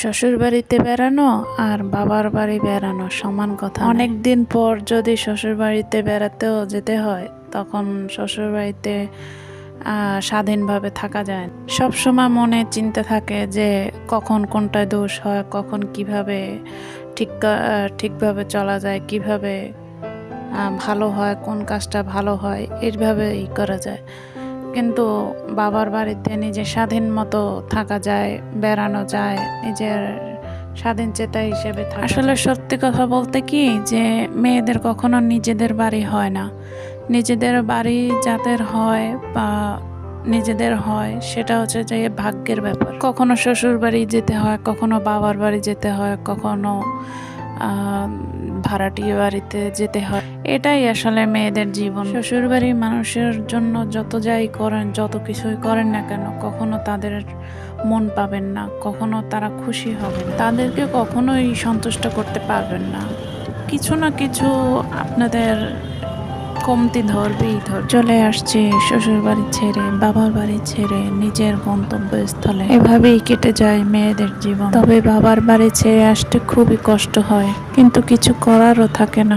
শ্বশুর বাড়িতে বেড়ানো আর বাবার বাড়ি বেড়ানো সমান কথা অনেক দিন পর যদি শ্বশুর বাড়িতে বেড়াতেও যেতে হয়, তখন শ্বশুর বাড়িতে স্বাধীনভাবে থাকা যায় সব সময় মনে চিন্তা থাকে যে কখন কোনটায় দোষ হয়, কখন কীভাবে ঠিক ঠিকভাবে চলা যায়, কীভাবে ভালো হয়, কোন কাজটা ভালো হয় এইভাবে ই করা যায়। কিন্তু বাবার বাড়িতে নিজে স্বাধীন মতো থাকা যায়, বেড়ানো যায়, নিজের স্বাধীন চেতা হিসেবে আসলে সত্যি কথা বলতে কি, যে মেয়েদের কখনো নিজেদের বাড়ি হয় না। নিজেদের বাড়ি যাদের হয় বা নিজেদের হয়, সেটা হচ্ছে যে ভাগ্যের ব্যাপার। কখনো শ্বশুর বাড়ি যেতে হয়, কখনো বাবার বাড়ি যেতে হয়, কখনো ভাড়াটিয়া বাড়িতে যেতে হয়। এটাই আসলে মেয়েদের জীবন। শ্বশুরবাড়ির মানুষের জন্য যত যাই করেন, যত কিছুই করেন না কেন, কখনো তাদের মন পাবেন না, কখনো তারা খুশি হবে তাদেরকে কখনোই সন্তুষ্ট করতে পারবেন না। কিছু না কিছু আপনাদের কমতি ধরবেই ধর, চলে আসছে শ্বশুর বাড়ি ছেড়ে, বাবার বাড়ি ছেড়ে, নিজের গন্তব্যস্থলে। এভাবেই কেটে যায় মেয়েদের জীবন। তবে বাবার বাড়ি ছেড়ে আসতে খুবই কষ্ট হয়, কিন্তু কিছু করারও থাকে না।